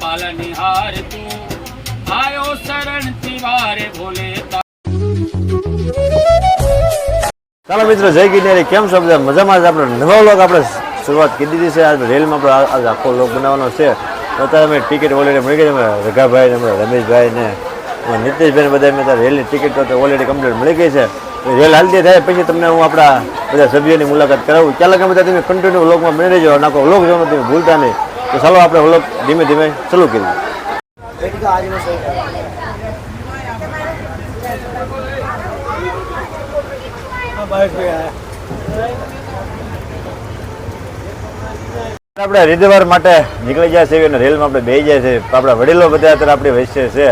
પાલનિહાર તું આયો શરણ તિવારે ભોલે ચાલો મિત્રો, જય ગિરનારી. કેમ છો બધા? મજામાં આપણે નવા લોક આપણે શરૂઆત કરી દીધી છે. આજ રેલમાં આપણે આજ આખો લોક બનાવવાનો છે. અત્યારે અમે ટિકિટ ઓલરેડી મળી ગઈ અમે રઘાભાઈ ને રમેશભાઈ ને નીતિશભાઈ ને બધા ત્યાં રેલની ટિકિટ તો ઓલરેડી કમ્પ્લીટ મળી ગઈ છે. રેલ હાલતી થાય પછી તમને હું આપણા બધા સભ્યોની મુલાકાત કરાવું. ચાલો કે બધા તમે કન્ટિન્યુ વ્લોગમાં બની રહેજો. અને આખો વ્લોગ જોવાનું તમે ભૂલતા નહીં. તો ચાલો આપણે વ્લોગ ધીમે ધીમે ચાલુ કરીએ. આપણે હરિદ્વાર માટે નીકળી જાય છે અને રેલમાં આપણે બેસી જાય છે આપણા વડીલો બધા અત્યારે આપણી વચ્ચે છે.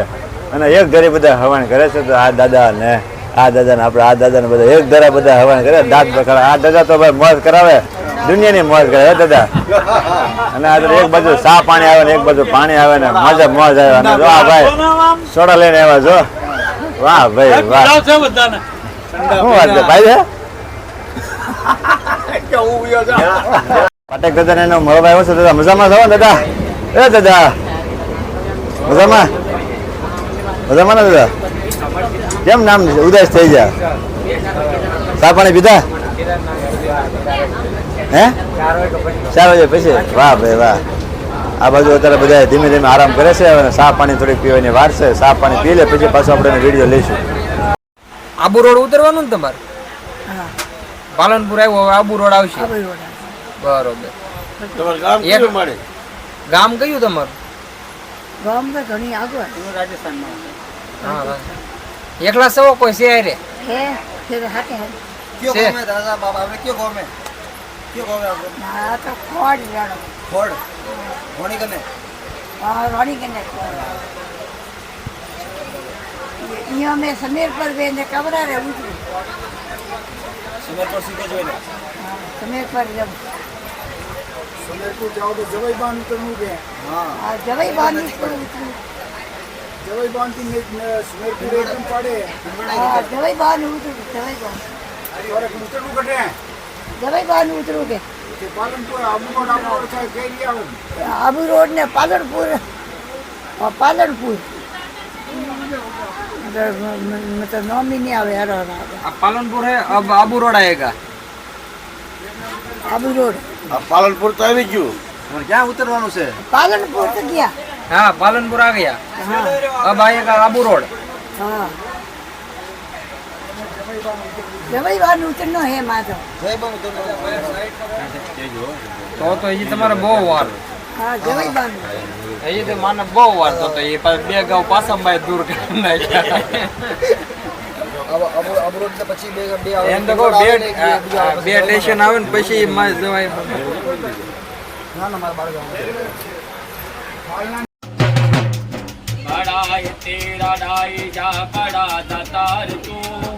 અને એક ઘરે બધા હવાણ કરે છે. તો આ દાદા ને આ દાદા ને આપણે આ દાદા ને બધા એક ઘરે બધા હવાન કરે દાંત બખાડે. આ દાદા તો ભાઈ મોજ કરાવે. દુનિયાની મોજ કરે હે દાદા? અને આ એક બાજુ સા પાણી આવે ને એક બાજુ પાણી આવે ને મજા મોજ આવે. જો આ ભાઈ સોડા લઈને આવ્યા જો વાહ ભાઈ વાહ. શું વાત છે ભાઈ પાટેક દાદા ને એનો મળવા આવ્યો છે દાદા? મજામાં છો દાદા? એ દાદા મજામાં? મજામાં ને દાદા? કેમ નામ ઉદાસ થઈ જા ચા પાણી પીધા? હે? ચાર વાગે પછી? વાહ ભાઈ વાહ. આ બાજુ અત્યારે બધા ધીમે ધીમે આરામ કરે છે અને ચા પાણી થોડીક પીવાની વાર છે. ચા પાણી પી લે પછી પાછું આપણે વીડિયો લઈશું. આબુ રોડ ઉતરવાનું ને તમારે? પાલનપુર આવ્યો હવે આબુ રોડ આવશે. બરોબર. ગામ કયું તમારું? ગામ તો ઘણી આગળ. રાજસ્થાનમાં હા. એકલા સવો કોઈ છે રે હે ફેર તો ખોડ જાણો હા રોણી કને અહીંયા મેં સમીર પર બેને કબરા રે ઉતરી સમીર પર જવું. હા જવાઈ બાંધ કરવું ઉતરું હા. જવાઈ બાંધ દવાઈ બાણથી ઉતરું કે આબુ રોડ ને પાલનપુર. પાલનપુર. मतलब नाम ही नहीं आवे यार अब पालनपुर है अब આબુ રોડ પાલનપુર તો આવી ગયું. પણ ક્યાં ઉતરવાનું છે? પાલનપુર તો ગયા. હા પાલનપુર આ ગયા. આ ભાઈ એક આબુ રોડ. હા. તો તો નો તમારે બહુ વાર. એ તો મને બહુ વાર તો તો એ બે ગાઉ પાસમભાઈ દૂર કરી નાખ્યા. બે ટેશન આવે ને પછી જવાય. ના ના મારા બડાય તેરા ડાય જા બડા દાતાર તું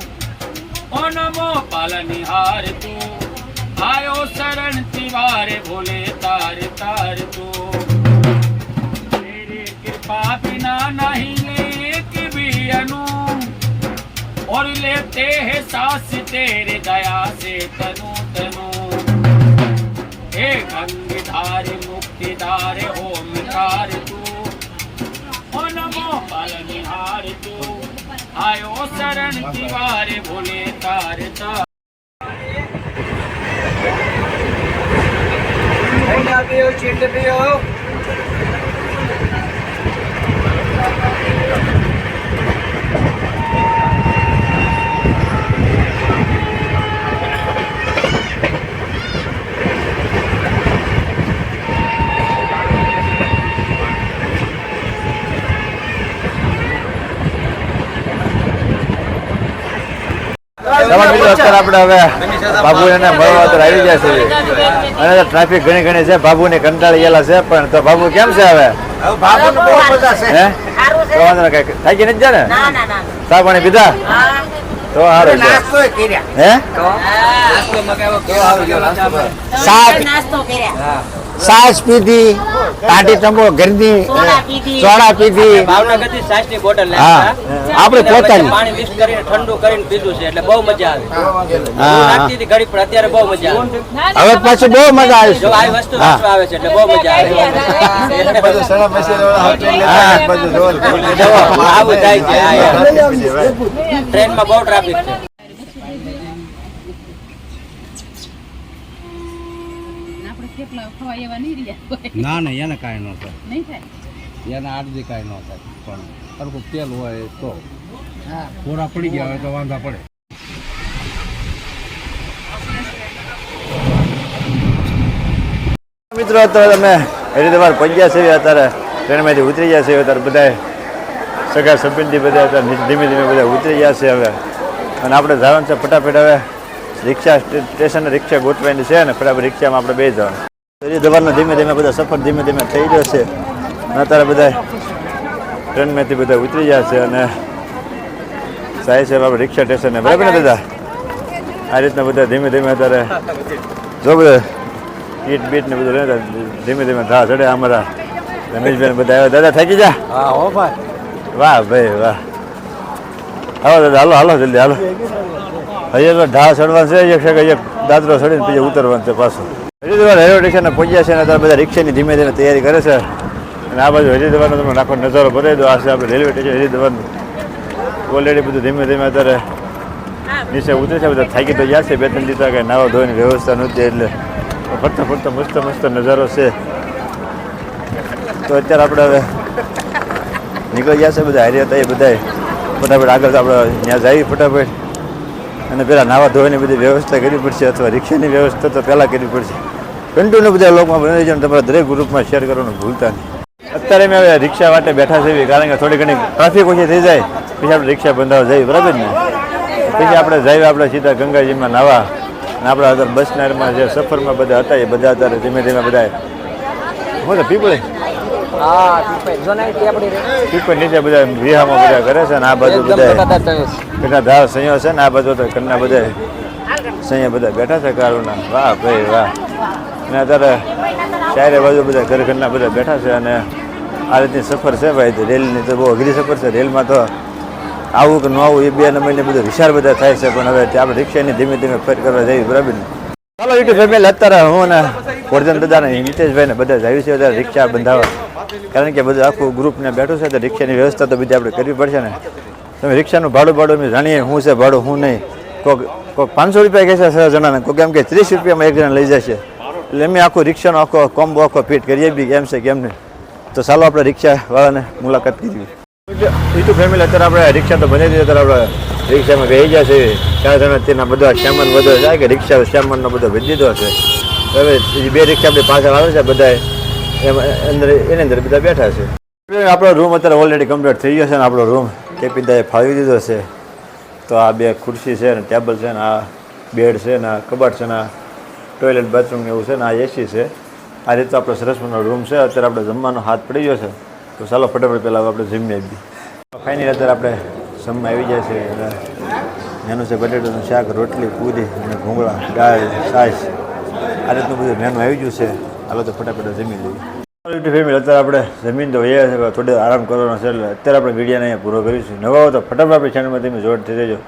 ઓ નમો પાલનિહાર તું આયો શરણ તિવારે ભોલે તાર તાર તું तेरी कृपा बिना नहीं लेक भी अनु और लेते हैं सांस तेरे दया से तनु तनु हे गंगधार मुक्तिदार ओमकार آيو شرڻ توهان ڀولي تاري تارو پيو અત્યારે આપણે હવે બાબુ એને મળવા તો આવી ગયા છે અને ટ્રાફિક ઘણી ઘણી છે બાબુ ને કંટાળી ગયેલા છે પણ તો બાબુ કેમ છે હવે હે તો વાંધો નહીં, કાંઈ થાકી નથી ને ચા પાણી પીધા તો સારું છે હે નાસ્તો કર્યા સાસ પીધી કાંટી ટંબો ગરદી સોડા પીધી. ભાવનગરથી છાશની બોટલ હા. આપણે પોતાની. પાણી મિક્સ કરીને ઠંડુ કરીને પીધું છે એટલે બહુ મજા આવે. હા. લાગતી ઘડી પણ અત્યારે બહુ મજા આવે. હવે પાછું બહુ મજા આવે જો છે આવી વસ્તુ આવે છે એટલે બહુ મજા આવે. આવું જાય છે. ટ્રેનમાં બહુ ટ્રાફિક છે. આપણે ખવાય એવા નહીં રહ્યા ના ના એને કાંઈ ન થાય. નહીં થાય? એને આરજી કાંઈ ન થાય. પણ સરખું તેલ હોય તો ખોરા પડી ગયા હોય તો વાંધા પડે. મિત્રો તો તમે એ રીતે તમારે પંચ્યા છે અત્યારે ટ્રેનમાંથી ઉતરી ગયા છે અત્યારે બધા સગા સંબંધી બધા અત્યારે ધીમે ધીમે બધા ઉતરી ગયા છે હવે. અને આપણે જવાનું છે ફટાફટ હવે. રિક્ષા સ્ટેશન રિક્ષા ગોઠવાઈની છે ને ફટાફટ રિક્ષામાં આપણે બે જવાનું દવાનો ધીમે ધીમે બધા સફર ધીમે ધીમે થઈ રહ્યો છે. અત્યારે બધા ટ્રેનમાંથી બધા ઉતરી ગયા છે અને સાહેબ સાહેબ આપણે રિક્ષા સ્ટેશને બરાબર ને બધા? આ રીતના બધા ધીમે ધીમે અત્યારે જો બધા ઈટ બીટ ને બધું લેતા ધીમે ધીમે ધા ચડે અમારા રમેશભાઈ બધા આવ્યા. દાદા થાકી જા હા હો ભાઈ. વાહ ભાઈ વાહ. હાલો દાદા હાલો હાલો જલ્દી હાલો. હજી તો ઢા ચડવા છે એક દાદરો ચડીને પછી ઉતરવાનું છે પાછું. હરિદ્વાર રેલવે સ્ટેશને પહોંચ્યા છે અને અત્યારે બધા રિક્ષાની ધીમે ધીમે તૈયારી કરે છે. અને આ બાજુ હરિદ્વારનો તમે નાખો નજારો ભરાઈ દો. આ છે આપણે રેલવે સ્ટેશન હરિદ્વારનું. ઓલરેડી બધું ધીમે ધીમે અત્યારે નીચે ઉતરે છે. બધા થાકી તો ગયા છે. બે ત્રણ દીધા કે નાવા ધોવાની વ્યવસ્થા નહોતી એટલે ફરતા ફરતા મસ્ત મસ્ત નજારો છે. તો અત્યારે આપણે હવે નીકળી ગયા છે બધા હારી હતા એ બધા ફટાફટ આગળ આપણે ત્યાં જઈએ ફટાફટ. અને પેલા નાવા ધોવાની બધી વ્યવસ્થા કરવી પડશે અથવા રિક્ષાની વ્યવસ્થા તો પહેલાં કરવી પડશે. કન્ટિન્યુ બધા લોકોમાં બની જાય તમારા દરેક ગ્રુપમાં શેર કરવાનું ભૂલતા નહીં. અત્યારે મેં હવે રિક્ષા માટે બેઠા છીએ કારણ કે થોડી ઘણી ટ્રાફિક ઓછી થઈ જાય, પછી આપણે રિક્ષા બંધાવવા જઈએ, બરાબર ને? પછી આપણે જઈએ આપણે સીધા ગંગાજીમાં નાવા અને આપણા અત્યારે બસનારમાં જે સફરમાં બધા હતા એ બધા અત્યારે ધીમે ધીમે બધા હું તો પીપળી. હા. જો ને નીચે બધા વિહામાં બધા કરે છે ને આ બાજુ બધા કેટલા ધાર સંયો છે ને આ બાજુ તો કરના બધા સંયા બધા બેઠા છે કારુના વાહ ભાઈ વાહ. અને અત્યારે ચારે બાજુ બધા ઘર ઘરના બધા બેઠા છે અને આ રીતની સફર છે ભાઈ રેલની તો બહુ અઘરી સફર છે. રેલમાં તો આવું કે ન આવું એ બે મહિને બધું વિચાર બધા થાય છે પણ હવે આપણે રિક્ષાની ધીમે ધીમે ફેર કરવા જઈએ બરાબર ને? ચાલો યુટ્યુબ ફેમિલી અત્યારે હું ને વર્ધન દાદા ને હિતેશભાઈ ને બધા જ આવ્યું છે અત્યારે રિક્ષા બંધાવવા કારણ કે બધું આખું ગ્રુપને બેઠું છે, તો રિક્ષાની વ્યવસ્થા તો બધી આપણે કરવી પડશે ને. તમે રિક્ષાનું ભાડું ભાડું અમે જાણીએ શું છે ભાડું, શું નહીં. કોઈક કોઈક પાંચસો રૂપિયા કહે છે છ જણાને. કોઈક એમ કે ત્રીસ રૂપિયામાં એક જણા લઈ જશે. એટલે અમે આખું રિક્ષાનો આખો કોમ્બો આખો ફિટ કરીએ બી, કેમ છે, કેમ નહીં. તો ચાલો આપણે રિક્ષાવાળાને મુલાકાત કરી બીજું ફેમિલી અત્યારે આપણે રિક્ષા તો બની દીધી અત્યારે આપણે રિક્ષામાં બેસી ગયા છે. ચાર જણા તેના બધા સામાન બધો જાય કે રિક્ષા સામાનનો બધો વેચી દીધો છે હવે બે રિક્ષા આપણી પાછળ આવે છે બધા એમાં એની અંદર બધા બેઠા છે. આપણો રૂમ અત્યારે ઓલરેડી કમ્પ્લીટ થઈ ગયો છે ને આપણો રૂમ કેપીદાએ ફાવી દીધો છે. તો આ બે ખુરશી છે ને ટેબલ છે ને આ બેડ છે ને આ કબાટ છે ને આ ટોયલેટ બાથરૂમ એવું છે ને આ એસી છે. આ રીતે આપણો સરસ મજાનો રૂમ છે. અત્યારે આપણે જમવાનો હાથ પડી ગયો છે. તો ચાલો ફટાફટ પહેલાં આપણે જમીએ બી ફાઇનલી અત્યારે આપણે જમવા આવી જાય છે. મેનુ છે બટેટાનું શાક, રોટલી, પૂરી અને ઘૂંગળા દાળ, છાશ. આ રીતનું બધું મેનુ આવી ગયું છે. હાલો તો ફટાફટ જમી લઈએ. ફેમિલી અત્યારે આપણે જમીન તો એ છે થોડો આરામ કરવાનો છે, એટલે અત્યારે આપણે વિડીયોને અહીંયા પૂરો કરીશું. નવા હો તો ફટાફટ આપણી ચેનલમાં તમે જોડ થઈ જજો.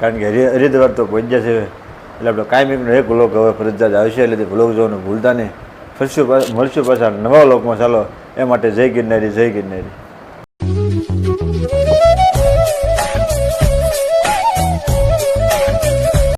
કારણ કે હરી, હરિદ્વાર તો પહોંચ્યા છે એટલે આપણે કાયમીનો એક વ્લોગ હવે ફરજિયાત આવશે, એટલે તે વ્લોગ જોવાનું ભૂલતા નહીં. ફરશું મળશું પાછા નવા વ્લોગમાં ચાલો, એ માટે જય ગિરનારી જય ગિરનારી.